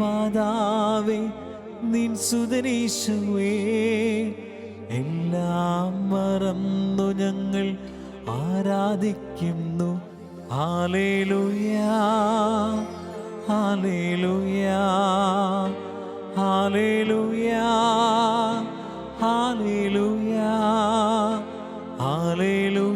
മാതാവേ നിൻ സുതനീശുവേ എല്ലാം മറന്നു ഞങ്ങൾ ആരാധിക്കുന്നു. ആലേലുയാ ആലേലുയാ ആലേലുയാ ആലേലുയാ ആലേലു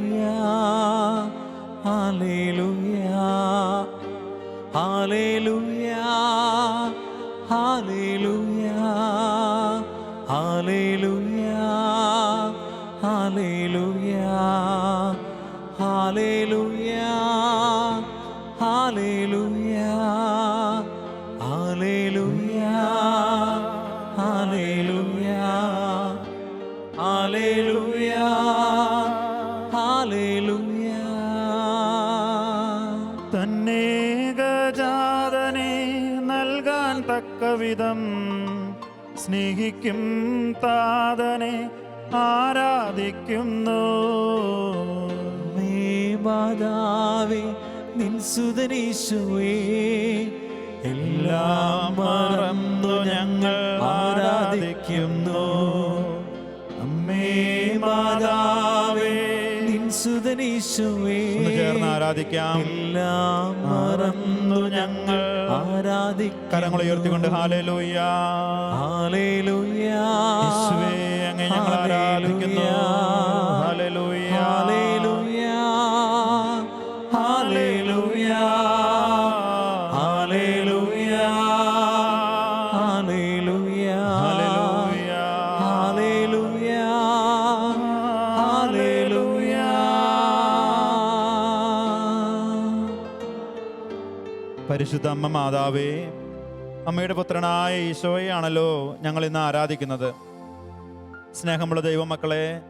ഹാലേലുയാ ഹാലേലുയാ തന്നേകജാതനെ നൽകാൻ തക്കവിധം. സ്നേഹിക്കും താതനെ ആരാധിക്കുന്നു. നീ മാതാവേ നിൻ സുതനീശുവേ എല്ലാം മറന്നു ഞങ്ങൾ ആരാധിക്കുന്നു. മാതാവേ ചേർന്ന് ആരാധിക്കാം. എല്ലാം മറന്നു ഞങ്ങൾ ആരാധിക്കുന്നു കരങ്ങൾ ഉയർത്തിക്കൊണ്ട് ഹാലേലൂയ ഹാലേലുയാ യേശുവേ അങ്ങേ ഞങ്ങൾ ആരാധിക്കുന്നു. ഹാലേലുയാ ഹാലേലുയാ പരിശുദ്ധ അമ്മ മാതാവേ അമ്മയുടെ പുത്രനായ ഈശോയെയാണല്ലോ ഞങ്ങൾ ഇന്ന് ആരാധിക്കുന്നത്. സ്നേഹമുള്ള ദൈവമക്കളെ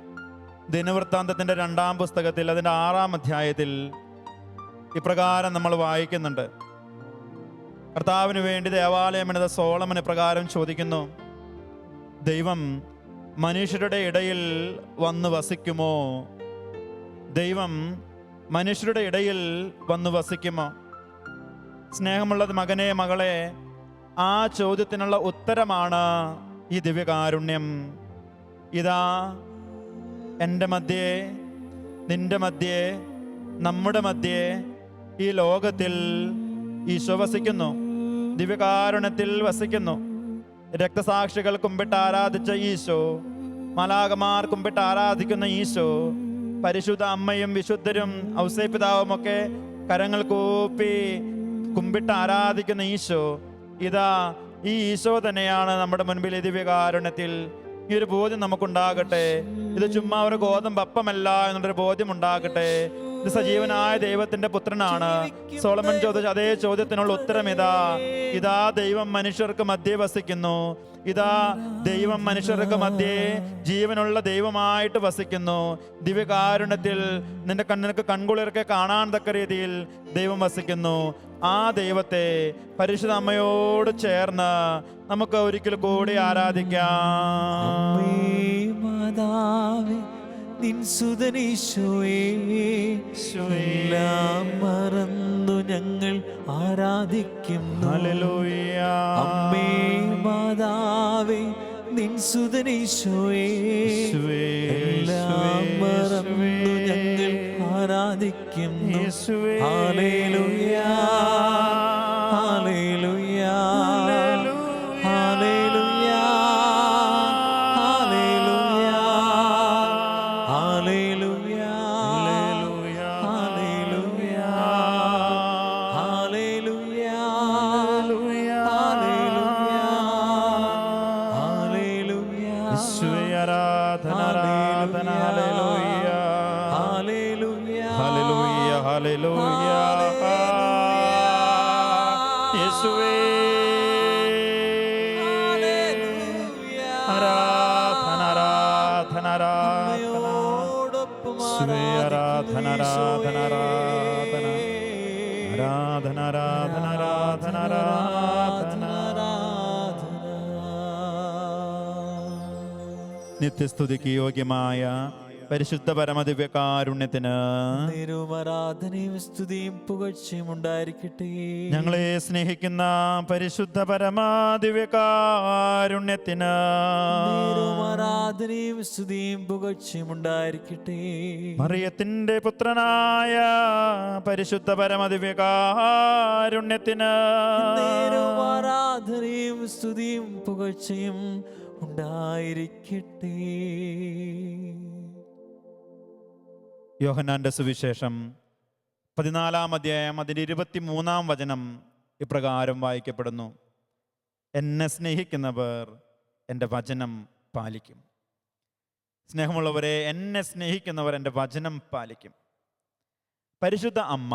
ദിനവൃത്താന്തത്തിന്റെ രണ്ടാം പുസ്തകത്തിൽ അതിന്റെ ആറാം അധ്യായത്തിൽ ഇപ്രകാരം നമ്മൾ വായിക്കുന്നുണ്ട്. കർത്താവിന് വേണ്ടി ദേവാലയം എന്നത് സോളമന് പ്രകാരം ചോദിക്കുന്നു. ദൈവം മനുഷ്യരുടെ ഇടയിൽ വന്ന് വസിക്കുമോ? ദൈവം മനുഷ്യരുടെ ഇടയിൽ വന്ന് വസിക്കുമോ? സ്നേഹമുള്ളത് മകനെ മകളെ ആ ചോദ്യത്തിനുള്ള ഉത്തരമാണ് ഈ ദിവ്യകാരുണ്യം. ഇതാ എന്റെ മധ്യേ നിന്റെ മധ്യേ നമ്മുടെ മധ്യേ ഈ ലോകത്തിൽ ഈശോ വസിക്കുന്നു. ദിവ്യകാരുണ്യത്തിൽ വസിക്കുന്നു. രക്തസാക്ഷികൾ കുമ്പിട്ട് ആരാധിച്ച ഈശോ മലാകമാർ കുമ്പിട്ട് ആരാധിക്കുന്ന ഈശോ പരിശുദ്ധ അമ്മയും വിശുദ്ധരും ഔസേപിതാവും ഒക്കെ കരങ്ങൾ കൂപ്പി കുമ്പിട്ട് ആരാധിക്കുന്ന ഈശോ ഇതാ ഈ ഈശോ തന്നെയാണ് നമ്മുടെ മുൻപിൽ ദിവ്യകാരുണ്യത്തിൽ ഈ ഒരു ബോധ്യം നമുക്കുണ്ടാകട്ടെ. ഇത് ചുമ്മാ ഒരു ഗോതമ്പ് അപ്പമല്ല എന്നുള്ളൊരു ബോധ്യം ഉണ്ടാകട്ടെ. സജീവനായ ദൈവത്തിന്റെ പുത്രനാണ്. സോളമൻ ചോദിച്ച അതേ ചോദ്യത്തിനുള്ള ഉത്തരം ഇതാ. ഇതാ ദൈവം മനുഷ്യർക്ക് മധ്യേ വസിക്കുന്നു. ഇതാ ദൈവം മനുഷ്യർക്ക് മധ്യേ ജീവനുള്ള ദൈവമായിട്ട് വസിക്കുന്നു. ദിവ്യകാരുണ്യത്തിൽ നിന്റെ കണ്ണിനക്ക് കൺകുളിർക്കെ കാണാൻ തക്ക രീതിയിൽ ദൈവം വസിക്കുന്നു. ആ ദൈവത്തെ പരിശുദ്ധ അമ്മയോട് ചേർന്ന് നമുക്ക് ഒരിക്കൽ കൂടി ആരാധിക്കാം. നിൻ സുതനീശോയേല്ലാം മറന്നു ഞങ്ങൾ ആരാധിക്കും അമ്മേ മാതാവേ നിൻ സുതനീശോയേല്ലാം മറന്നു ഞങ്ങൾ ആരാധിക്കുന്നു. ഹാലേലുയാ നിത്യസ്തുതിക്ക് യോഗ്യമായ പരിശുദ്ധ പരമദിവ്യ കാരുണ്യത്തിന് ആരാധനയും സ്തുതിയും പുകഴ്ചയും ഉണ്ടായിരിക്കട്ടെ. ഞങ്ങളെ സ്നേഹിക്കുന്ന പരിശുദ്ധ പരമാദിവ്യ കാരുണ്യത്തിന് ആരാധനയും സ്തുതിയും പുകഴ്ചയും ഉണ്ടായിരിക്കട്ടെ. മറിയത്തിന്റെ പുത്രനായ പരിശുദ്ധ പരമദിവ്യ കാരുണ്യത്തിന് ആരാധനയും സ്തുതിയും പുകഴ്ചയും ഉണ്ടായിരിക്കട്ടെ. യോഹനാന്റെ സുവിശേഷം പതിനാലാം അധ്യായം അതിന്റെ ഇരുപത്തി മൂന്നാം വചനം ഇപ്രകാരം വായിക്കപ്പെടുന്നു. എന്നെ സ്നേഹിക്കുന്നവർ എന്റെ വചനം പാലിക്കും. സ്നേഹമുള്ളവരെ എന്നെ സ്നേഹിക്കുന്നവർ എന്റെ വചനം പാലിക്കും. പരിശുദ്ധ അമ്മ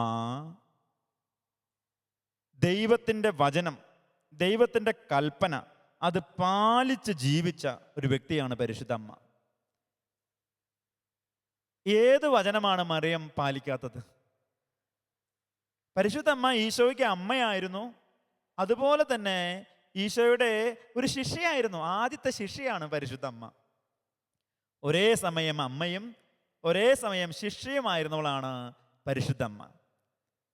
ദൈവത്തിന്റെ വചനം ദൈവത്തിന്റെ കൽപ്പന അത് പാലിച്ച് ജീവിച്ച ഒരു വ്യക്തിയാണ് പരിശുദ്ധ അമ്മ. ഏത് വചനമാണ് മറിയം പാലിക്കാത്തത്? പരിശുദ്ധ അമ്മ ഈശോയ്ക്ക് അമ്മയായിരുന്നു. അതുപോലെ തന്നെ ഈശോയുടെ ഒരു ശിഷ്യയായിരുന്നു. ആദ്യത്തെ ശിഷ്യയാണ് പരിശുദ്ധ അമ്മ. ഒരേ സമയം അമ്മയും ഒരേ സമയം ശിഷ്യയുമായിരുന്നവളാണ് പരിശുദ്ധ അമ്മ.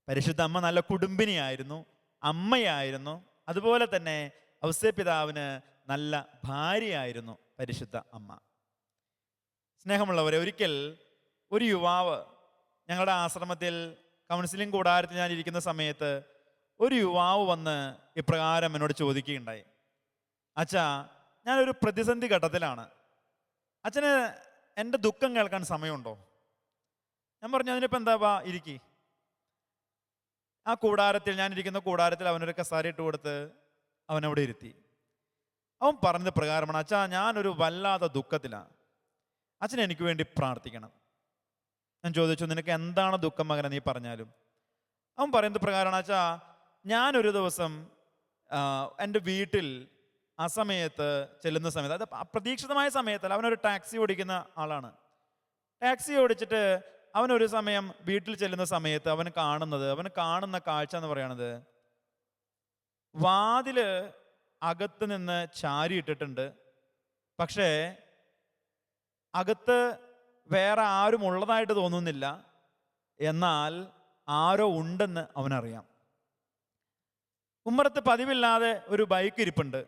പരിശുദ്ധ അമ്മ നല്ല കുടുംബിനിയായിരുന്നു അമ്മയായിരുന്നു. അതുപോലെ തന്നെ ഔസ്യപിതാവിന് നല്ല ഭാര്യയായിരുന്നു പരിശുദ്ധ അമ്മ. സ്നേഹമുള്ളവരെ ഒരിക്കൽ ഒരു യുവാവ് ഞങ്ങളുടെ ആശ്രമത്തിൽ കൗൺസിലിംഗ് കൂടാരത്തിൽ ഞാൻ ഇരിക്കുന്ന സമയത്ത് ഒരു യുവാവ് വന്ന് ഇപ്രകാരം എന്നോട് ചോദിക്കുകയുണ്ടായി. അച്ഛാ ഞാനൊരു പ്രതിസന്ധി ഘട്ടത്തിലാണ്. അച്ഛന് എന്റെ ദുഃഖം കേൾക്കാൻ സമയമുണ്ടോ? ഞാൻ പറഞ്ഞു അതിനിപ്പോൾ എന്താ ഇരിക്കി. ആ കൂടാരത്തിൽ ഞാനിരിക്കുന്ന കൂടാരത്തിൽ അവനൊരു കസാര ഇട്ട് കൊടുത്ത് അവനവിടെ ഇരുത്തി. അവൻ പറഞ്ഞത് പ്രകാരമാണ് അച്ഛാ ഞാനൊരു വല്ലാത്ത ദുഃഖത്തിലാണ് അച്ഛൻ എനിക്ക് വേണ്ടി പ്രാർത്ഥിക്കണം. ഞാൻ ചോദിച്ചു നിനക്ക് എന്താണ് ദുഃഖം മകനെ നീ പറഞ്ഞാലും? അവൻ പറയുന്നത് പ്രകാരമാണ് അച്ഛാ ഞാനൊരു ദിവസം എന്റെ വീട്ടിൽ ആ സമയത്ത് ചെല്ലുന്ന സമയത്ത് അത് അപ്രതീക്ഷിതമായ സമയത്തല്ല അവനൊരു ടാക്സി ഓടിക്കുന്ന ആളാണ്. ടാക്സി ഓടിച്ചിട്ട് അവനൊരു സമയം വീട്ടിൽ ചെല്ലുന്ന സമയത്ത് അവൻ കാണുന്നത് അവൻ കാണുന്ന കാഴ്ച എന്ന് പറയുന്നത് വാതിൽ അകത്ത് നിന്ന് ചാരി ഇട്ടിട്ടുണ്ട്. പക്ഷേ അകത്ത് വേറെ ആരും ഉള്ളതായിട്ട് തോന്നുന്നില്ല. എന്നാൽ ആരോ ഉണ്ടെന്ന് അവനറിയാം. ഉമ്മറത്ത് പതിവില്ലാതെ ഒരു ബൈക്ക് ഇരിപ്പുണ്ട്.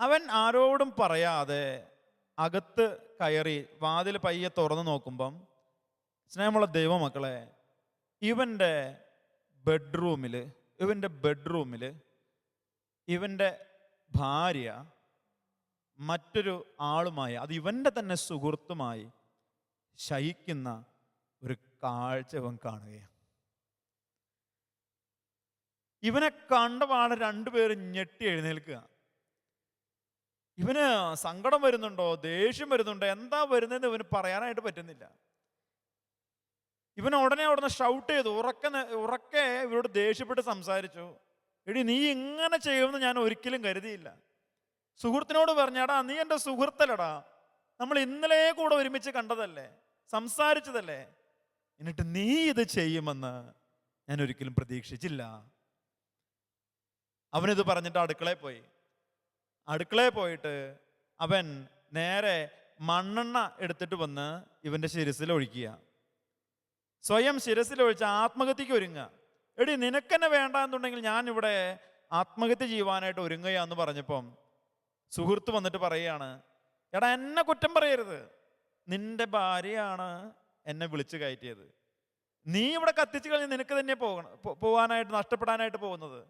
അവൻ ആരോടും പറയാതെ അകത്ത് കയറി വാതിൽ പയ്യെ തുറന്നു നോക്കുമ്പം സ്നേഹമുള്ള ദൈവമക്കളെ ഇവന്റെ ബെഡ്റൂമിൽ ഇവന്റെ ബെഡ്റൂമിൽ ഇവന്റെ ഭാര്യ മറ്റൊരു ആളുമായി അത് ഇവന്റെ തന്നെ സുഹൃത്തുമായി ശയിക്കുന്ന ഒരു കാഴ്ച ഇവൻ കാണുകയാണ്. ഇവനെ കണ്ടപാട് രണ്ടുപേരും ഞെട്ടി എഴുന്നേൽക്കുക. ഇവന് സങ്കടം വരുന്നുണ്ടോ? ദേഷ്യം വരുന്നുണ്ടോ? എന്താ വരുന്നതെന്ന് ഇവന് പറയാനായിട്ട് പറ്റുന്നില്ല. ഇവൻ ഉടനെ ഉടനെ ഷൗട്ട് ചെയ്തു. ഉറക്കെ ഉറക്കെ ഇവരോട് ദേഷ്യപ്പെട്ട് സംസാരിച്ചു. എടി നീ ഇങ്ങനെ ചെയ്യുമെന്ന് ഞാൻ ഒരിക്കലും കരുതിയില്ല. സുഹൃത്തിനോട് പറഞ്ഞാടാ നീ എന്റെ സുഹൃത്തല്ലടാ. നമ്മൾ ഇന്നലെ കൂടെ ഒരുമിച്ച് കണ്ടതല്ലേ? സംസാരിച്ചതല്ലേ? എന്നിട്ട് നീ ഇത് ചെയ്യുമെന്ന് ഞാൻ ഒരിക്കലും പ്രതീക്ഷിച്ചില്ല. അവനിത് പറഞ്ഞിട്ട് അടുക്കളയിൽ പോയി. അടുക്കളയിൽ പോയിട്ട് അവൻ നേരെ മണ്ണെണ്ണ എടുത്തിട്ട് വന്ന് ഇവന്റെ ശിരസിൽ ഒഴിക്കുക. സ്വയം ശിരസിൽ ഒഴിച്ച് ആത്മഹത്യക്ക് ഒരുങ്ങുക. എടി നിനക്കെന്നെ വേണ്ട എന്നുണ്ടെങ്കിൽ ഞാൻ ഇവിടെ ആത്മഹത്യ ചെയ്യുവാനായിട്ട് ഒരുങ്ങുകയാന്ന് പറഞ്ഞപ്പം സുഹൃത്ത് വന്നിട്ട് പറയുകയാണ് എടാ എന്നെ കുറ്റം പറയരുത്. നിന്റെ ഭാര്യയാണ് എന്നെ വിളിച്ചു കയറ്റിയത്. നീ ഇവിടെ കത്തിച്ചു കഴിഞ്ഞ് നിനക്ക് തന്നെ പോകണം പോകാനായിട്ട് നഷ്ടപ്പെടാനായിട്ട് പോകുന്നത്.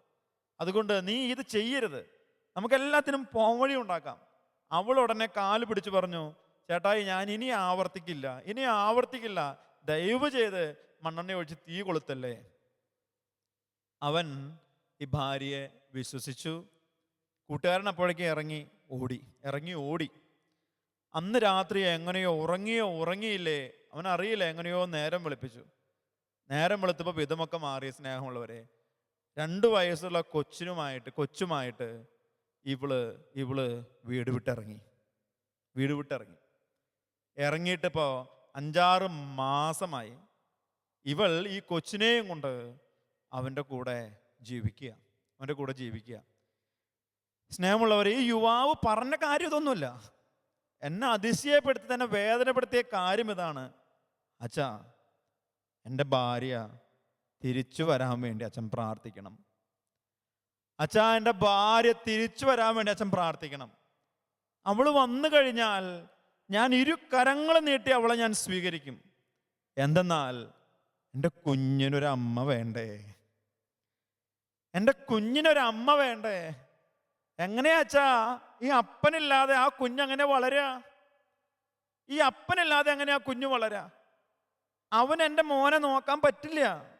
അതുകൊണ്ട് നീ ഇത് ചെയ്യരുത്. നമുക്കെല്ലാത്തിനും പോംവഴി ഉണ്ടാക്കാം. അവൾ ഉടനെ കാൽ പിടിച്ചു പറഞ്ഞു ചേട്ടായി ഞാൻ ഇനി ആവർത്തിക്കില്ല ഇനി ആവർത്തിക്കില്ല. ദയവ് ചെയ്ത് മണ്ണെണ്ണ ഒഴിച്ച് തീ കൊളുത്തല്ലേ? അവൻ ഈ ഭാര്യയെ വിശ്വസിച്ചു. കൂട്ടുകാരൻ അപ്പോഴേക്കും ഇറങ്ങി ഓടി ഇറങ്ങി ഓടി. അന്ന് രാത്രി എങ്ങനെയോ ഉറങ്ങിയോ ഉറങ്ങിയില്ലേ? അവൻ അറിയില്ല എങ്ങനെയോ നേരം വിളിപ്പിച്ചു. നേരം വെളുത്തപ്പോൾ വിധമൊക്കെ മാറിയ സ്നേഹമുള്ളവരെ രണ്ട് വയസ്സുള്ള കൊച്ചിനുമായിട്ട് കൊച്ചുമായിട്ട് ഇവൾ ഇവൾ വീട് വിട്ടിറങ്ങി. വീട് വിട്ടിറങ്ങി. ഇറങ്ങിയിട്ടിപ്പോൾ അഞ്ചാറ് മാസമായി ഇവൾ ഈ കൊച്ചിനെയും കൊണ്ട് അവന്റെ കൂടെ ജീവിക്കുക അവന്റെ കൂടെ ജീവിക്കുക. സ്നേഹമുള്ളവർ ഈ യുവാവ് പറഞ്ഞ കാര്യം ഇതൊന്നുമില്ല. എന്നെ അതിശയപ്പെടുത്തി തന്നെ വേദനപ്പെടുത്തിയ കാര്യം ഇതാണ്. അച്ഛാ എന്റെ ഭാര്യ തിരിച്ചു വരാൻ വേണ്ടി അച്ഛൻ പ്രാർത്ഥിക്കണം. അച്ഛാ എന്റെ ഭാര്യ തിരിച്ചു വരാൻ വേണ്ടി അച്ഛൻ പ്രാർത്ഥിക്കണം. അവൾ വന്നു കഴിഞ്ഞാൽ ഞാൻ ഇരു കരങ്ങൾ നീട്ടി അവളെ ഞാൻ സ്വീകരിക്കും. എന്തെന്നാൽ എന്റെ കുഞ്ഞിനൊരമ്മ വേണ്ടേ? എന്റെ കുഞ്ഞിനൊരമ്മ വേണ്ടേ? എങ്ങനെയാ അച്ചാ ഈ അപ്പനില്ലാതെ ആ കുഞ്ഞങ്ങനെ വളരുക ഈ അപ്പനില്ലാതെ എങ്ങനെ ആ കുഞ്ഞു വളരാ? അവൻ എന്റെ മോനെ നോക്കാൻ പറ്റില്ല.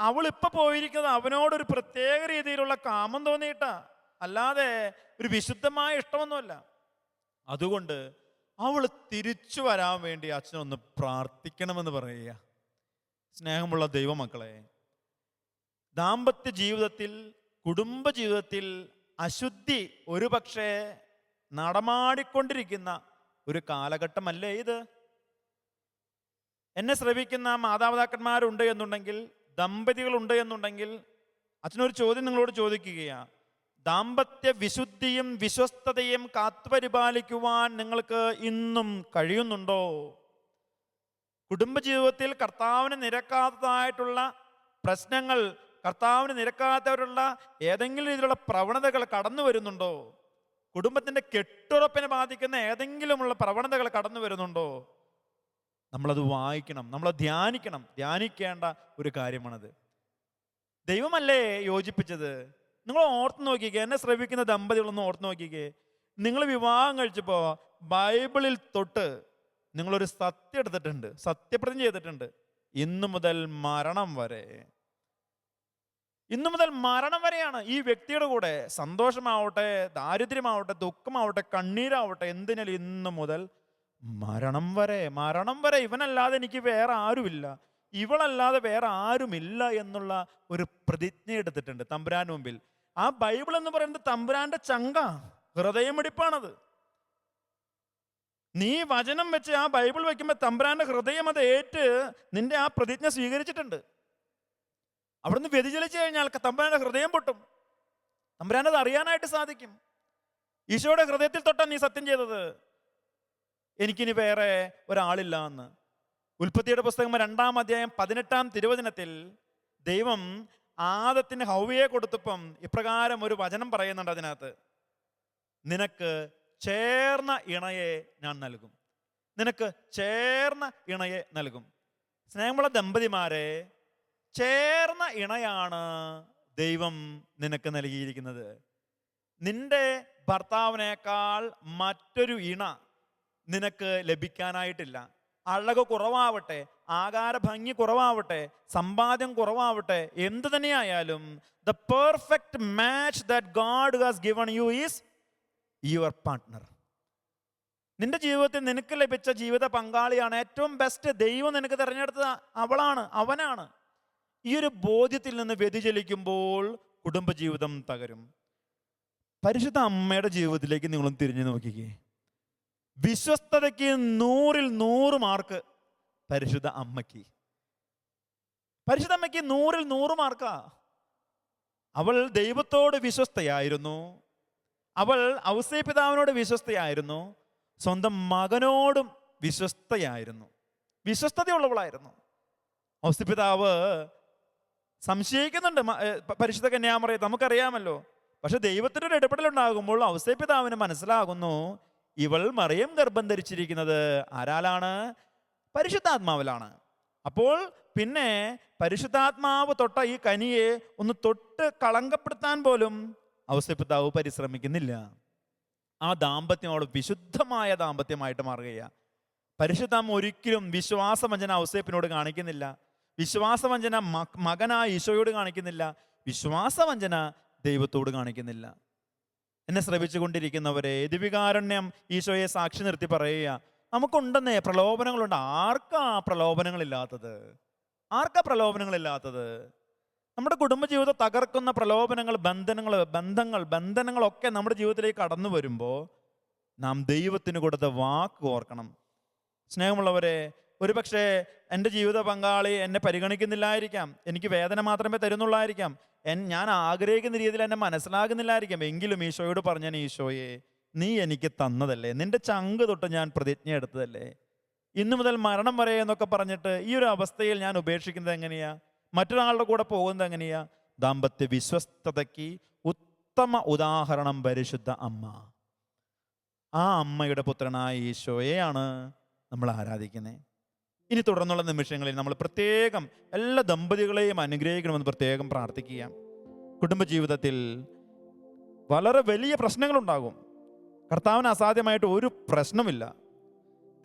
അവളിപ്പോൾ പോയിരിക്കുന്നത് അവനോടൊരു പ്രത്യേക രീതിയിലുള്ള കാമം തോന്നിയിട്ടാ. അല്ലാതെ ഒരു വിശുദ്ധമായ ഇഷ്ടമൊന്നുമല്ല. അതുകൊണ്ട് അവൾ തിരിച്ചു വരാൻ വേണ്ടി അച്ഛനൊന്ന് പ്രാർത്ഥിക്കണമെന്ന് പറയുക. സ്നേഹമുള്ള ദൈവമക്കളെ ദാമ്പത്യ ജീവിതത്തിൽ കുടുംബ ജീവിതത്തിൽ അശുദ്ധി ഒരുപക്ഷെ നടമാടിക്കൊണ്ടിരിക്കുന്ന ഒരു കാലഘട്ടമല്ലേ ഇത്? എന്നെ ശ്രവിക്കുന്ന മാതാപിതാക്കന്മാരുണ്ട് എന്നുണ്ടെങ്കിൽ ദമ്പതികളുണ്ട് എന്നുണ്ടെങ്കിൽ അച്ഛനൊരു ചോദ്യം നിങ്ങളോട് ചോദിക്കുകയാ ദാമ്പത്യ വിശുദ്ധിയും വിശ്വസ്തതയും കാത്തുപരിപാലിക്കുവാൻ നിങ്ങൾക്ക് ഇന്നും കഴിയുന്നുണ്ടോ? കുടുംബജീവിതത്തിൽ കർത്താവിന് നിരക്കാത്തതായിട്ടുള്ള പ്രശ്നങ്ങൾ കർത്താവിന് നിരക്കാത്തവരുള്ള ഏതെങ്കിലും രീതിയിലുള്ള പ്രവണതകൾ കടന്നു വരുന്നുണ്ടോ? കുടുംബത്തിന്റെ കെട്ടുറപ്പിനെ ബാധിക്കുന്ന ഏതെങ്കിലുമുള്ള പ്രവണതകൾ കടന്നു വരുന്നുണ്ടോ? നമ്മളത് വായിക്കണം നമ്മൾ ധ്യാനിക്കണം. ധ്യാനിക്കേണ്ട ഒരു കാര്യമാണത്. ദൈവമല്ലേ യോജിപ്പിച്ചത്? നിങ്ങൾ ഓർത്ത് നോക്കിക്കേ എന്നെ ശ്രവിക്കുന്ന ദമ്പതികളൊന്ന് ഓർത്ത് നോക്കിക്കേ. നിങ്ങൾ വിവാഹം കഴിച്ചപ്പോൾ ബൈബിളിൽ തൊട്ട് നിങ്ങളൊരു സത്യം എടുത്തിട്ടുണ്ട് സത്യപ്രതിജ്ഞ ചെയ്തിട്ടുണ്ട്. ഇന്നു മുതൽ മരണം വരെ. ഇന്നു മുതൽ മരണം വരെയാണ് ഈ വ്യക്തിയുടെ കൂടെ. സന്തോഷമാവട്ടെ ദാരിദ്ര്യമാവട്ടെ ദുഃഖമാവട്ടെ കണ്ണീരാവട്ടെ എന്തിനാലും ഇന്നു മുതൽ മരണം വരെ. മരണം വരെ ഇവനല്ലാതെ എനിക്ക് വേറെ ആരുമില്ല. ഇവളല്ലാതെ വേറെ ആരുമില്ല എന്നുള്ള ഒരു പ്രതിജ്ഞ എടുത്തിട്ടുണ്ട് തമ്പുരാൻ മുമ്പിൽ. ആ ബൈബിൾ എന്ന് പറയുന്നത് തമ്പുരാന്റെ ചങ്ക ഹൃദയമിടിപ്പാണത്. നീ വചനം വെച്ച് ആ ബൈബിൾ വെക്കുമ്പോൾ തമ്പുരാന്റെ ഹൃദയം അത് ഏറ്റ് നിന്റെ ആ പ്രതിജ്ഞ സ്വീകരിച്ചിട്ടുണ്ട്. അവിടുന്ന് വ്യതിചലിച്ചു കഴിഞ്ഞാൽ തമ്പുരാന്റെ ഹൃദയം പൊട്ടും. തമ്പുരാനത് അറിയാനായിട്ട് സാധിക്കും. ഈശോയുടെ ഹൃദയത്തിൽ തൊട്ടാ നീ സത്യം ചെയ്തത്. എനിക്കിനി വേറെ ഒരാളില്ല എന്ന് ഉൽപ്പത്തിയുടെ പുസ്തകം രണ്ടാം അധ്യായം പതിനെട്ടാം തിരുവചനത്തിൽ ദൈവം ആദത്തിന് ഹൗവയെ കൊടുത്തപ്പം ഇപ്രകാരം ഒരു വചനം പറയുന്നുണ്ട് അതിനകത്ത്. നിനക്ക് ചേർന്ന ഇണയെ ഞാൻ നൽകും. നിനക്ക് ചേർന്ന ഇണയെ നൽകും. സ്നേഹമുള്ള ദമ്പതിമാരെ ചേർന്ന ഇണയാണ് ദൈവം നിനക്ക് നൽകിയിരിക്കുന്നത്. നിന്റെ ഭർത്താവിനേക്കാൾ മറ്റൊരു ഇണ നിനക്ക് ലഭിക്കാനായിട്ടില്ല. അഴക് കുറവാവട്ടെ ആകാര ഭംഗി കുറവാവട്ടെ സമ്പാദ്യം കുറവാവട്ടെ എന്ത് തന്നെയായാലും the perfect match that God has given you is your partner നിന്റെ ജീവിതത്തിൽ നിനക്ക് ലഭിച്ച ജീവിത പങ്കാളിയാണ് ഏറ്റവും ബെസ്റ്റ് ദൈവം നിനക്ക് തിരഞ്ഞെടുത്തത് അവളാണ് അവനാണ്. ഈ ഒരു ബോധ്യത്തിൽ നിന്ന് വ്യതിചലിക്കുമ്പോൾ കുടുംബജീവിതം തകരും. പരിശുദ്ധ അമ്മയുടെ ജീവിതത്തിലേക്ക് നിങ്ങളും തിരിഞ്ഞു നോക്കിക്കേ. വിശ്വസ്തതയ്ക്ക് നൂറിൽ നൂറ് മാർക്ക് പരിശുദ്ധ അമ്മയ്ക്ക്. പരിശുദ്ധ അമ്മയ്ക്ക് നൂറിൽ നൂറ് മാർക്കാ. അവൾ ദൈവത്തോട് വിശ്വസ്തയായിരുന്നു. അവൾ ഔസേ പിതാവിനോട് വിശ്വസ്തയായിരുന്നു. സ്വന്തം മകനോടും വിശ്വസ്തയായിരുന്നു. വിശ്വസ്തതയുള്ളവളായിരുന്നു. ഔസേ പിതാവ് സംശയിക്കുന്നുണ്ട് പരിശുദ്ധ കന്യാമറയെ നമുക്കറിയാമല്ലോ. പക്ഷെ ദൈവത്തിന്റെ ഒരു ഇടപെടലുണ്ടാകുമ്പോൾ ഔസേ പിതാവിന് മനസ്സിലാകുന്നു ഇവൾ മറിയം ഗർഭം ധരിച്ചിരിക്കുന്നത് ആരാലാണ്? പരിശുദ്ധാത്മാവിലാണ്. അപ്പോൾ പിന്നെ പരിശുദ്ധാത്മാവ് തൊട്ട ഈ കനിയെ ഒന്ന് തൊട്ട് കളങ്കപ്പെടുത്താൻ പോലും ഔസപിതാവ് പരിശ്രമിക്കുന്നില്ല. ആ ദാമ്പത്യം അവിടെ വിശുദ്ധമായ ദാമ്പത്യമായിട്ട് മാറുകയാണ് പരിശുദ്ധം ഒരിക്കലും വിശ്വാസവഞ്ചന ഔസേപ്പിനോട് കാണിക്കുന്നില്ല. വിശ്വാസവഞ്ചന മകനായ ഈശോയോട് കാണിക്കുന്നില്ല. വിശ്വാസവഞ്ചന ദൈവത്തോട് കാണിക്കുന്നില്ല. എന്നെ ശ്രവിച്ചുകൊണ്ടിരിക്കുന്നവരെ ദിവികാരുണ്യം ഈശോയെ സാക്ഷി നിർത്തി പറയുക. നമുക്കുണ്ടെന്നേ പ്രലോഭനങ്ങളുണ്ട്. ആർക്കാ പ്രലോഭനങ്ങളില്ലാത്തത്? ആർക്കാ പ്രലോഭനങ്ങളില്ലാത്തത്? നമ്മുടെ കുടുംബജീവിതം തകർക്കുന്ന പ്രലോഭനങ്ങൾ ബന്ധനങ്ങൾ ബന്ധങ്ങൾ ബന്ധനങ്ങളൊക്കെ നമ്മുടെ ജീവിതത്തിലേക്ക് കടന്നു വരുമ്പോൾ നാം ദൈവത്തിന് കൊടുത്ത വാക്ക് ഓർക്കണം. സ്നേഹമുള്ളവരെ ഒരുപക്ഷെ എന്റെ ജീവിത പങ്കാളി എന്നെ പരിഗണിക്കുന്നില്ലായിരിക്കാം. എനിക്ക് വേദന മാത്രമേ തരുന്നുള്ളായിരിക്കാം. എൻ ഞാൻ ആഗ്രഹിക്കുന്ന രീതിയിൽ എന്നെ മനസ്സിലാകുന്നില്ലായിരിക്കാം. എങ്കിലും ഈശോയോട് പറഞ്ഞ ഈശോയെ നീ എനിക്ക് തന്നതല്ലേ? നിന്റെ ചങ്ക് തൊട്ട് ഞാൻ പ്രതിജ്ഞ എടുത്തതല്ലേ? ഇന്നു മുതൽ മരണം വരെ എന്നൊക്കെ പറഞ്ഞിട്ട് ഈ ഒരു അവസ്ഥയിൽ ഞാൻ ഉപേക്ഷിക്കുന്നത് എങ്ങനെയാ? മറ്റൊരാളുടെ കൂടെ പോകുന്നത് എങ്ങനെയാ? ദാമ്പത്യ വിശ്വസ്തതയ്ക്ക് ഉത്തമ ഉദാഹരണം പരിശുദ്ധ അമ്മ. ആ അമ്മയുടെ പുത്രനായ ഈശോയെയാണ് നമ്മൾ ആരാധിക്കുന്നത് ഇനി തുടർന്നുള്ള നിമിഷങ്ങളിൽ നമ്മൾ പ്രത്യേകം എല്ലാ ദമ്പതികളെയും അനുഗ്രഹിക്കണമെന്ന് പ്രത്യേകം പ്രാർത്ഥിക്കുക കുടുംബജീവിതത്തിൽ വളരെ വലിയ പ്രശ്നങ്ങളുണ്ടാകും. കർത്താവിന് അസാധ്യമായിട്ട് ഒരു പ്രശ്നമില്ല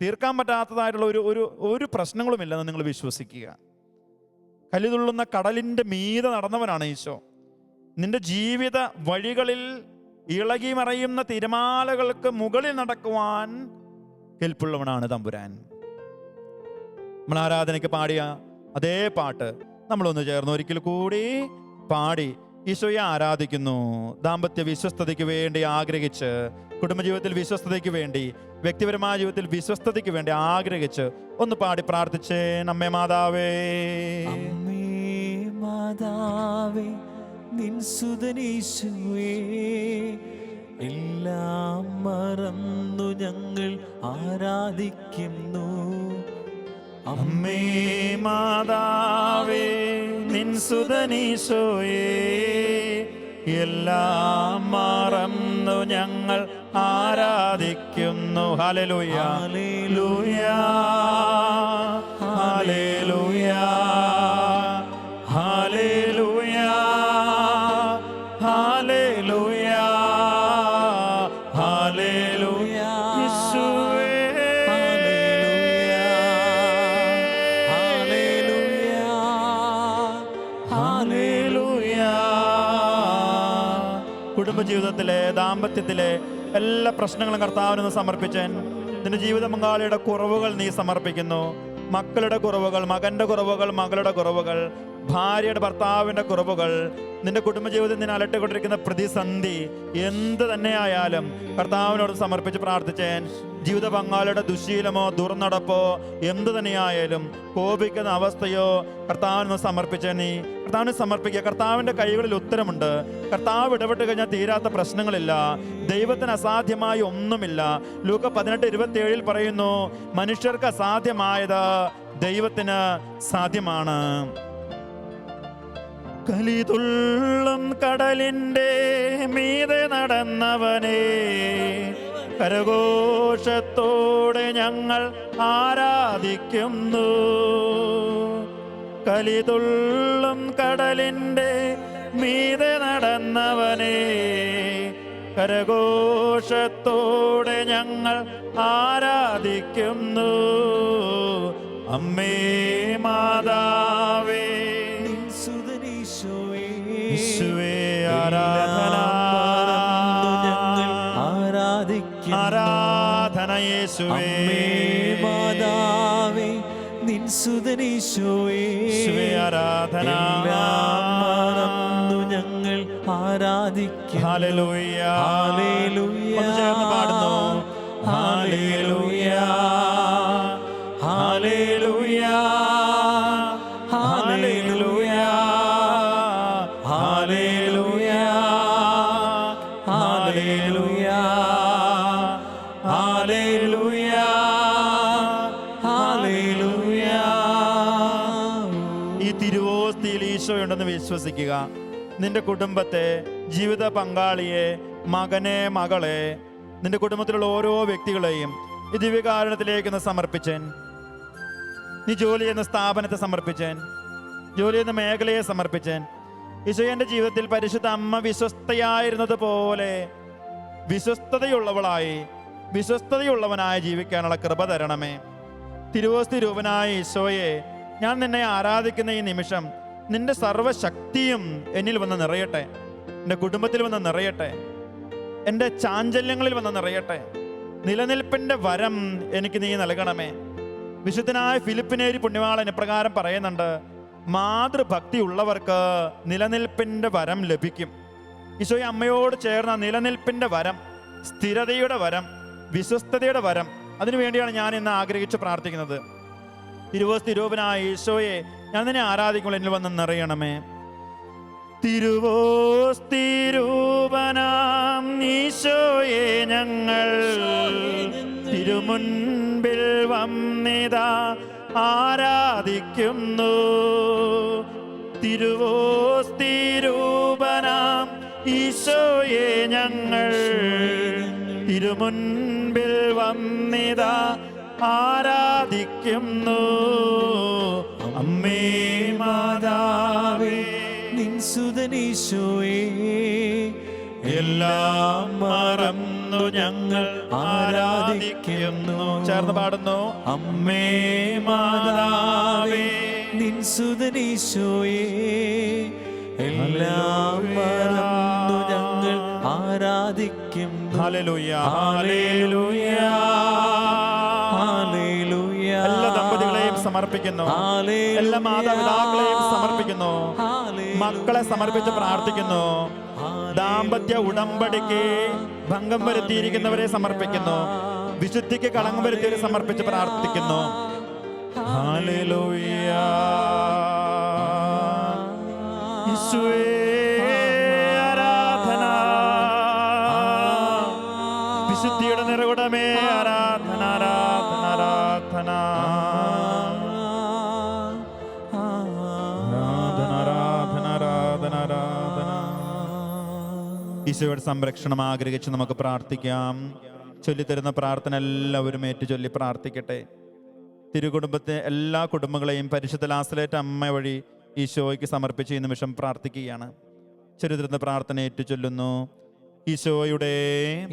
തീർക്കാൻ പറ്റാത്തതായിട്ടുള്ള ഒരു ഒരു ഒരു പ്രശ്നങ്ങളുമില്ലെന്ന് നിങ്ങൾ വിശ്വസിക്കുക. കലിതുള്ളുന്ന കടലിന്റെ മീതെ നടന്നവനാണ് ഈശോ. നിന്റെ ജീവിത വഴികളിൽ ഇളകി മറയുന്ന തിരമാലകൾക്ക് മുകളിൽ നടക്കുവാൻ കെൽപ്പുള്ളവനാണ് തമ്പുരാൻ. നമ്മൾ ആരാധനയ്ക്ക് പാടിയ അതേ പാട്ട് നമ്മളൊന്ന് ചേർന്ന് ഒരിക്കൽ കൂടി പാടി. ഈശോയെ ആരാധിക്കുന്നു. ദാമ്പത്യ വിശ്വസ്തതയ്ക്ക് വേണ്ടി ആഗ്രഹിച്ച് കുടുംബജീവിതത്തിൽ വിശ്വസ്തതയ്ക്ക് വേണ്ടി വ്യക്തിപരമായ ജീവിതത്തിൽ വിശ്വസ്തതയ്ക്ക് വേണ്ടി ആഗ്രഹിച്ച് ഒന്ന് പാടി പ്രാർത്ഥിച്ചേ. നമ്മെ മാതാവേ. മാതാവേ നിൻ എല്ലാം മറന്നു ഞങ്ങൾ ആരാധിക്കുന്നു. അമ്മേ മാതാവേ നിൻ സുതനീശോയേ എല്ലാം മറന്നു ഞങ്ങൾ ആരാധിക്കുന്നു. ഹല്ലേലൂയ. ഹല്ലേലൂയ. ഹല്ലേലൂയ. കുടുംബജീവിതത്തിലെ ദാമ്പത്യത്തിലെ എല്ലാ പ്രശ്നങ്ങളും കർത്താവിനൊന്ന് സമർപ്പിച്ചൻ. നിന്റെ ജീവിത പങ്കാളിയുടെ കുറവുകൾ നീ സമർപ്പിക്കുന്നു. മക്കളുടെ കുറവുകൾ മകന്റെ കുറവുകൾ മകളുടെ കുറവുകൾ ഭാര്യയുടെ ഭർത്താവിന്റെ കുറവുകൾ നിന്റെ കുടുംബജീവിതത്തിൽ നിന്നെ അലട്ടിക്കൊണ്ടിരിക്കുന്ന പ്രതിസന്ധി എന്ത് തന്നെയായാലും കർത്താവിനോട് സമർപ്പിച്ച് പ്രാർത്ഥിച്ചേൻ. ജീവിത പങ്കാളിയുടെ ദുശീലമോ ദുർനടപ്പോ എന്ത് തന്നെയായാലും കോപിക്കുന്ന അവസ്ഥയോ കർത്താവിനൊന്ന് സമർപ്പിച്ച നീ. കർത്താവിന് സമർപ്പിക്കുക. കർത്താവിന്റെ കൈകളിൽ ഉത്തരമുണ്ട്. കർത്താവ് ഇടപെട്ട് കഴിഞ്ഞാൽ തീരാത്ത പ്രശ്നങ്ങളില്ല. ദൈവത്തിന് അസാധ്യമായ ഒന്നുമില്ല. ലൂക്ക പതിനെട്ട് ഇരുപത്തി ഏഴിൽ പറയുന്നു മനുഷ്യർക്ക് അസാധ്യമായത് ദൈവത്തിന് സാധ്യമാണ്. കലിതുള്ളും കടലിന്റെ മീതെ നടന്നവനെ കരഘോഷത്തോടെ ഞങ്ങൾ ആരാധിക്കുന്നു. കലിതുള്ളും കടലിന്റെ മീതെ നടന്നവനെ കരഘോഷത്തോടെ ഞങ്ങൾ ആരാധിക്കുന്നു. അമ്മേ മാതാവേ അമ്മേ മാതാവേ നിൻ സുതനീശോയേ ആരാധന. ഞങ്ങൾ ചേർന്ന് പാടുന്നു. ഹല്ലേലൂയ ഈശോയുണ്ടെന്ന് വിശ്വസിക്കുക. നിന്റെ കുടുംബത്തെ ജീവിത പങ്കാളിയെ മകനെ മകളെ നിന്റെ കുടുംബത്തിലുള്ള ഓരോ വ്യക്തികളെയും ഈ ദിവ്യകാരണത്തിലേക്ക് സമർപ്പിച്ചൻ. നീ ജോലി ചെയ്യുന്ന സ്ഥാപനത്തെ സമർപ്പിച്ചൻ. ജോലി ചെയ്യുന്ന മേഖലയെ സമർപ്പിച്ചൻ. ഈശോ എന്റെ ജീവിതത്തിൽ പരിശുദ്ധ അമ്മ വിശ്വസ്തയായിരുന്നത് പോലെ വിശ്വസ്തതയുള്ളവളായി വിശ്വസ്തതയുള്ളവനായി ജീവിക്കാനുള്ള കൃപ തരണമേ. തിരുവോസ്തി രൂപനായ ഈശോയെ ഞാൻ നിന്നെ ആരാധിക്കുന്ന ഈ നിമിഷം നിന്റെ സർവശക്തിയും എന്നിൽ വന്ന് നിറയട്ടെ. എന്റെ കുടുംബത്തിൽ വന്ന് നിറയട്ടെ. എന്റെ ചാഞ്ചല്യങ്ങളിൽ വന്ന് നിറയട്ടെ. നിലനിൽപ്പിന്റെ വരം എനിക്ക് നീ നൽകണമേ. വിശുദ്ധനായ ഫിലിപ്പിനേരി പുണ്യവാളൻ ഇപ്രകാരം പറയുന്നുണ്ട് മാതൃഭക്തി ഉള്ളവർക്ക് നിലനിൽപ്പിന്റെ വരം ലഭിക്കും. ഈശോയെ അമ്മയോട് ചേർന്ന നിലനിൽപ്പിന്റെ വരം സ്ഥിരതയുടെ വരം വിശ്വസ്തതയുടെ വരം അതിനുവേണ്ടിയാണ് ഞാൻ ഇന്ന് ആഗ്രഹിച്ച് പ്രാർത്ഥിക്കുന്നത്. തിരുവോസ്തിരൂപനായ ഈശോയെ ഞാൻ നിന്നെ ആരാധിക്കുമ്പോൾ എന്നിൽ വന്ന് നിറയണമേ. തിരുവോസ്തിരൂപനാം നീശോയെ ഞങ്ങൾ തിരുമുൻപിൽ വന്നിത ആരാധിക്കുന്നു. തിരുവോസ്തിരൂപനാം ഈശോയെ ഞങ്ങൾ തിരുമുൻപിൽ വന്നിത ആരാധിക്കുന്നു. അമ്മേ മാതാവേ നിൻ സുതനീശോയേ എല്ലാം മറന്നു ഞങ്ങൾ ആരാധിക്കുന്നു. ചേർന്ന് പാടുന്നു. അമ്മേ മാതാവേ നിൻ സുതനീശോയേ എല്ലാം മറന്നു ഞങ്ങൾ ആരാധിക്കും ഹല്ലേലൂയ ഹല്ലേലൂയ സമർപ്പിക്കുന്നു. എല്ലാ മാതാപിതാക്കളെയും സമർപ്പിക്കുന്നു. മക്കളെ സമർപ്പിച്ച് പ്രാർത്ഥിക്കുന്നു. ദാമ്പത്യ ഉടമ്പടിക്ക് ഭംഗം വരുത്തിയിരിക്കുന്നവരെ സമർപ്പിക്കുന്നു. വിശുദ്ധിക്ക് കളങ്കം വരുത്തിയവരെ സമർപ്പിച്ച് പ്രാർത്ഥിക്കുന്നു. ആരാധന. വിശുദ്ധിയുടെ നിറകുടമേ ഈശോയുടെ സംരക്ഷണം ആഗ്രഹിച്ച് നമുക്ക് പ്രാർത്ഥിക്കാം. ചൊല്ലിത്തരുന്ന പ്രാർത്ഥന എല്ലാവരും ഏറ്റു ചൊല്ലി പ്രാർത്ഥിക്കട്ടെ. തിരുകുടുംബത്തെ എല്ലാ കുടുംബങ്ങളെയും പരിശുദ്ധ ലാസലേറ്റ അമ്മ വഴി ഈശോയ്ക്ക് സമർപ്പിച്ച് ഈ നിമിഷം പ്രാർത്ഥിക്കുകയാണ്. ചൊല്ലിത്തരുന്ന പ്രാർത്ഥന ഏറ്റു ചൊല്ലുന്നു ഈശോയുടെ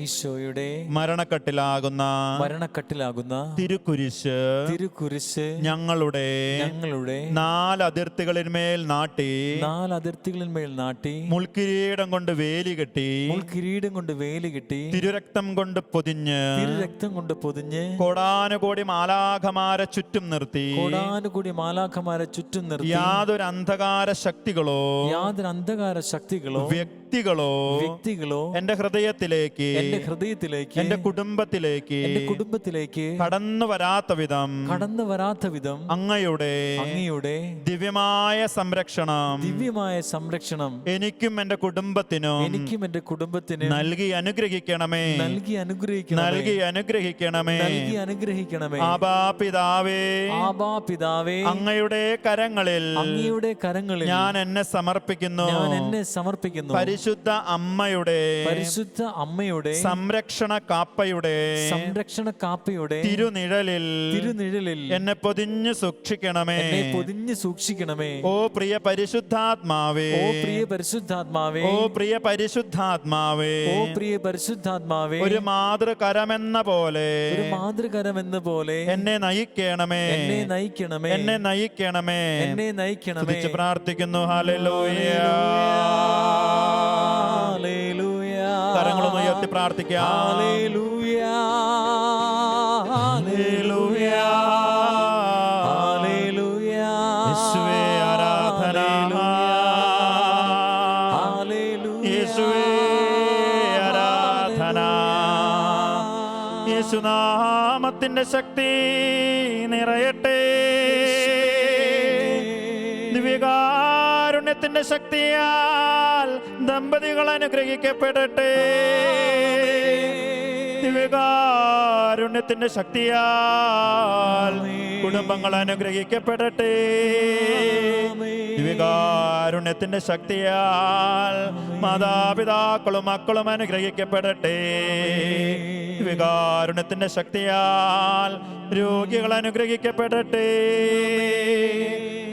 ഈശോയുടെ മരണക്കട്ടിലാകുന്ന മരണക്കട്ടിലാകുന്ന തിരുക്കുരിശ് തിരുക്കുരിശ് ഞങ്ങളുടെ ഞങ്ങളുടെ നാല് അതിർത്തികളിന്മേൽ നാട്ടി നാല് അതിർത്തികളിന്മേൽ നാട്ടി മുൾക്കിരീടം കൊണ്ട് വേലി കെട്ടി മുൾക്കിരീടം കൊണ്ട് വേലി കെട്ടി തിരുരക്തം കൊണ്ട് പൊതിഞ്ഞ് തിരുരക്തം കൊണ്ട് പൊതിഞ്ഞ് കോടാനുകോടി മാലാഖമാരെ ചുറ്റും നിർത്തി കോടാനുകൂടി മാലാഖമാരെ ചുറ്റും നിർത്തി യാതൊരു അന്ധകാര ശക്തികളോ യാതൊരു അന്ധകാര ശക്തികളോ വ്യക്തികളോ വ്യക്തികളോ എന്റെ ഹൃദയത്തിലേക്ക് എന്റെ ഹൃദയത്തിലേക്ക് എന്റെ കുടുംബത്തിലേക്ക് എന്റെ കുടുംബത്തിലേക്ക് കടന്നു വരാത്ത വിധം കടന്നു വരാത്ത വിധം അങ്ങയുടെ അങ്ങയുടെ ദിവ്യമായ സംരക്ഷണം ദിവ്യമായ സംരക്ഷണം എനിക്കും എന്റെ കുടുംബത്തിനും എനിക്കും എന്റെ കുടുംബത്തിനും നൽകി അനുഗ്രഹിക്കണമേ. നൽകി അനുഗ്രഹിക്കണം നൽകി അനുഗ്രഹിക്കണമേ. നൽകി അനുഗ്രഹിക്കണമേ. ആബാ പിതാവേ ആബാ പിതാവേ അങ്ങയുടെ കരങ്ങളിൽ അങ്ങയുടെ കരങ്ങളിൽ ഞാൻ എന്നെ സമർപ്പിക്കുന്നു. ഞാൻ എന്നെ സമർപ്പിക്കുന്നു. പരിശുദ്ധ അമ്മയുടെ പരിശുദ്ധ അമ്മയുടെ സംരക്ഷണ കാപ്പയുടെ സംരക്ഷണ കാപ്പയുടെ തിരുനിഴലിൽ തിരുനിഴലിൽ എന്നെ പൊതിഞ്ഞു സൂക്ഷിക്കണമേ. പൊതിഞ്ഞു സൂക്ഷിക്കണമേ. ഓ പ്രിയ പരിശുദ്ധാത്മാവേ. ഓ പ്രിയ പരിശുദ്ധാത്മാവേ. ഓ പ്രിയ പരിശുദ്ധാത്മാവേ. ഓ പ്രിയ പരിശുദ്ധാത്മാവേ. ഒരു മാതൃകരമെന്ന പോലെ ഒരു മാതൃകരമെന്ന പോലെ എന്നെ നയിക്കണമേ. എന്നെ നയിക്കണമേ. എന്നെ നയിക്കണമേ. എന്നെ നയിക്കണമേ. പ്രാർത്ഥിക്കുന്നു. ഹല്ലേലൂയ. ഉയർത്തി പ്രാർത്ഥിക്കാം. ആരാധന. യേശുവേ ആരാധന. യേശുനാമത്തിന്റെ ശക്തി നിറയട്ടെ. ദിവ്യകാരുണ്യത്തിന്റെ ശക്തിയാൽ ദമ്പതികൾ അനുഗ്രഹിക്കപ്പെടട്ടെ. ദിവ്യകാരുണ്യത്തിന്റെ ശക്തിയാൽ കുടുംബങ്ങൾ അനുഗ്രഹിക്കപ്പെടട്ടെ. ദിവ്യകാരുണ്യത്തിന്റെ ശക്തിയാൽ മാതാപിതാക്കളും മക്കളും അനുഗ്രഹിക്കപ്പെടട്ടെ. ദിവ്യകാരുണ്യത്തിന്റെ ശക്തിയാൽ രോഗികൾ അനുഗ്രഹിക്കപ്പെടട്ടെ.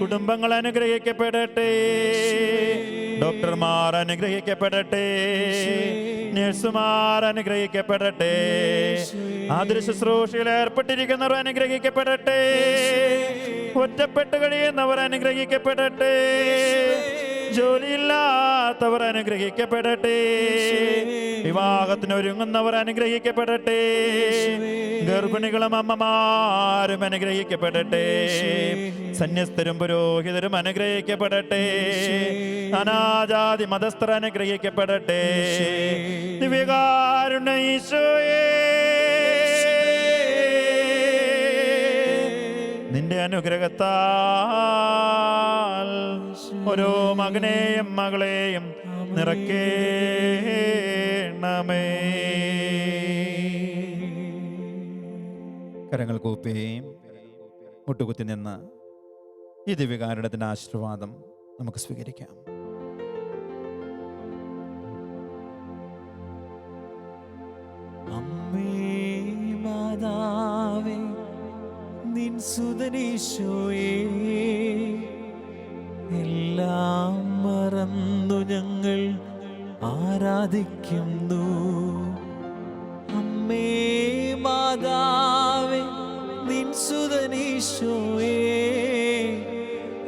കുടുംബങ്ങൾ അനുഗ്രഹിക്കപ്പെടട്ടെ. ഡോക്ടർമാർ അനുഗ്രഹിക്കപ്പെടട്ടെ. നഴ്സുമാർ അനുഗ്രഹിക്കപ്പെടട്ടെ. ആതുര ശുശ്രൂഷയിൽ ഏർപ്പെട്ടിരിക്കുന്നവർ അനുഗ്രഹിക്കപ്പെടട്ടെ. ഒറ്റപ്പെട്ട് കഴിയുന്നവർ അനുഗ്രഹിക്കപ്പെടട്ടെ. ജോലിയില്ലാത്തവർ അനുഗ്രഹിക്കപ്പെടട്ടെ. വിവാഹത്തിന് ഒരുങ്ങുന്നവർ അനുഗ്രഹിക്കപ്പെടട്ടെ. ഗർഭിണികളും അമ്മമാരും അനുഗ്രഹിക്കപ്പെടട്ടെ. സന്യസ്തരും പുരോഹിതരും അനുഗ്രഹിക്കപ്പെടട്ടെ. അനാജാതി മതസ്ഥർ അനുഗ്രഹിക്കപ്പെടട്ടെ. ഈശോയേ. നിന്റെ അനുഗ്രഹത്താൽ ഓരോ മകനെയും മകളെയും നിറക്കേണമേ കരങ്ങൾ കൂപ്പി മുട്ടുകുത്തി നിന്ന് ഈ ദിവ്യകാരണത്തിന്റെ ആശീർവാദം നമുക്ക് സ്വീകരിക്കാം. അമ്മേ മാതാവേ നിൻ സുതനീശോയേ. എല്ലാം മറന്നു ഞങ്ങൾ ആരാധിക്കുന്നു. അമ്മേ മാതാവേ നിൻ സുതനീശോയേ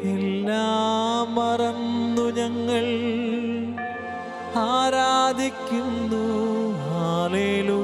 എല്ലാം മറന്നു ഞങ്ങൾ ആരാധിക്കുന്നു. ഹാലേലുയ